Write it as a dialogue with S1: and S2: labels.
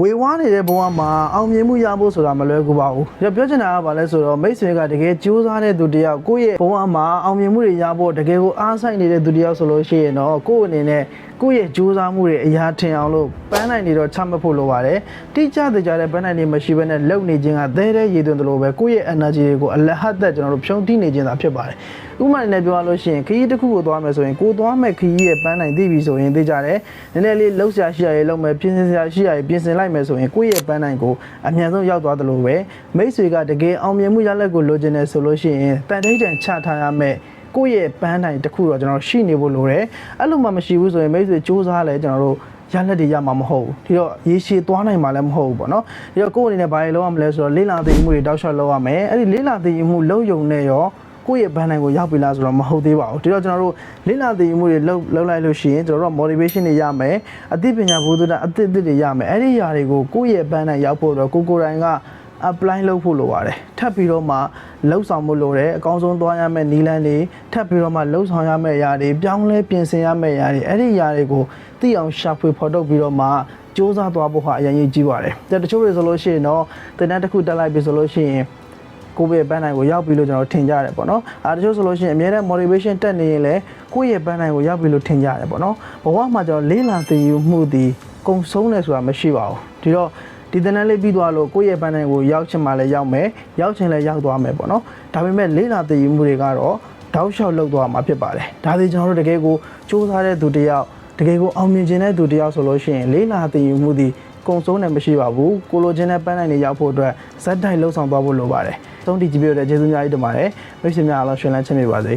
S1: ဝေဝါးနေတဲ့ဘဝမှာအောင်မြင်မှုရဖို့ဆိုတာမလွယ်ကူပါဘူး။ပြောချင်တာကဘာလဲဆိုတော့မိတ်ဆွေကတကယ်ကြိုးစားတဲ့သူတစ်ယောက်ကိုယ့်ရဲ့ဘဝမှာအောင်မြင်မှုတွေရဖို့တကယ်ကိုအားဆိုင်နေတဲ့သူတစ်ယောက်ဆိုလို့ရှိရင်တော့ကိုယ့်အနေနဲ့ကိုယ့်ရဲ့ကြိုးစားမှုတွေအရာထင်အောင်လို့ပန်းနိုင်နေတော့ချမှတ်ဖို့လိုပါတယ်။တိကျတဲ့ကြတဲ့ပန်းနိုင်နေမရှိဘဲနဲ့လုံနေခြင်းကသဲတဲ့ရည်သွင်းတယ်လို့ပဲကိုယ့်ရဲ့ energy တွေကိုအလဟတ်သက်ကျွန်တော်တို့ဖြုံးတိနေခြင်းသာဖြစ်ပါတယ်။ဥပမာနဲ့ပြောရလို့ရှိရင်ခရီးတစ်ခုကိုသွားမယ်ဆိုရင်ကိုသွားမဲ့ခရီးရဲ့ပန်းနိုင်သိပြီဆိုရင်သိကြတယ်။နည်းနည်းလေးလှုပ်ရှားရှိရရေးလုပ်မယ်ပြင်ဆင်စရာရှိရရေးပြင်ဆင်လိုက်မယ်ဆိုရင်ကိုယ့်ရဲ့ပန်းနိုင်ကိုအမြန်ဆုံးရောက်သွားတယ်လို့ပဲမိတ်ဆွေကတကယ်အောင်မြင်မှုရလက်ကိုလိုချင်တယ်ဆိုလို့ရှိရင်တန်တိတ်တန်ချထားရမယ်။ကိုယ့်ရဲ့ပန်းတိုင်တစ်ခုတော့ကျွန်တော်ရှိနေဖို့လိုတယ်အဲ့လိုမှမရှိဘူးဆိုရင်မိတ်ဆွေစူးစမ်းလဲကျွန်တော်တို့ရလက်တွေရမှာမဟုတ်ဘူးဒီတော့ရေရှည်သွားနိုင်မှာလည်းမဟုတ်ဘူးပေါ့နော်ဒီတော့ကိုယ့်အနေနဲ့ဘာတွေလုပ်ရမလဲဆိုတော့လေးလာသိမှုတွေတောက်လျှောက်လုပ်ရမယ်အဲ့ဒီလေးလာသိမှုလုံးယုံနဲ့ရော ကိုယ့်ရဲ့ဘန်နိုင်ကိုရောက်ပြီလားဆိုတော့မဟုတ်သေးပါဘူးဒီတော့ကျွန်တော်တို့လေ့လာသင်ယူမှုတွေလောက်လောက်လိုက်လို့ရှိရင်ကျွန်တော်တို့ motivation တွေရမယ်အသိပညာဘုဒ္ဓတာအသိအသစ်တွေရမယ်အဲ့ဒီຢာတွေကိုကိုယ့်ရဲ့ဘန်နိုင်ရောက်ဖို့တော့ကိုကိုယ်တိုင်က apply လုပ်ဖို့လိုပါတယ်ထပ်ပြီးတော့မှလှုပ်ဆောင်မှုလိုတယ်အကောင်းဆုံးသွားရမယ့်နည်းလမ်းတွေထပ်ပြီးတော့မှလှုပ်ဆောင်ရမယ့်အရာတွေပြောင်းလဲပြင်ဆင်ရမယ့်အရာတွေအဲ့ဒီအရာတွေကိုသိအောင်ရှာဖွေဖော်ထုတ်ပြီးတော့မှစ조사သွားဖို့ဟာအရင်ကြီးပါတယ်တချို့တွေဆိုလို့ရှိရင်တော့သင်တန်းတစ်ခုတက်လိုက်ပြီဆိုလို့ရှိရင် ကိုယ့်ရဲ့ပန်းနိုင်ကိုရောက်ပြီလို့ကျွန်တော်ထင်ကြတယ်ပေါ့နော်အဲတချို့ဆိုလို့ရှိရင်အများနဲ့ motivation တက်နေရင်လည်းကိုယ့်ရဲ့ပန်းနိုင်ကိုရောက်ပြီလို့ထင်ကြတယ်ပေါ့နော်ဘဝမှာကျွန်တော်လေးလာသိယူမှုဒီကုံဆုံးတယ်ဆိုတာမရှိပါဘူးဒီတော့ဒီတနန်းလေးပြီးသွားလို့ကိုယ့်ရဲ့ပန်းနိုင်ကိုရောက်ချင်မှလည်းရောက်မယ်ရောက်ချင်လည်းရောက်သွားမယ်ပေါ့နော်ဒါပေမဲ့လေးလာသိယူမှုတွေကတော့တောက်လျှောက်လောက်သွားမှာဖြစ်ပါတယ်ဒါဒီကျွန်တော်တို့တကယ်ကိုစူးစမ်းတဲ့သူတစ်ယောက်တကယ်ကိုအောင်မြင်ခြင်းတဲ့သူတစ်ယောက်ဆိုလို့ရှိရင်လေးလာသိယူမှုဒီ ကုံဆုံးတယ်မရှိပါဘူးကိုလိုချင်တဲ့ပန်းနိုင်တွေရောက်ဖို့အတွက်ဇက်တိုက်လှုပ်ဆောင်သွားဖို့လိုပါတယ်သုံးတီကြည့်ပြတဲ့ကျေးဇူးများကြီးတင်ပါတယ်မိတ်ဆွေများအားလုံးရှင်လန်းချမ်းမြေပါစေ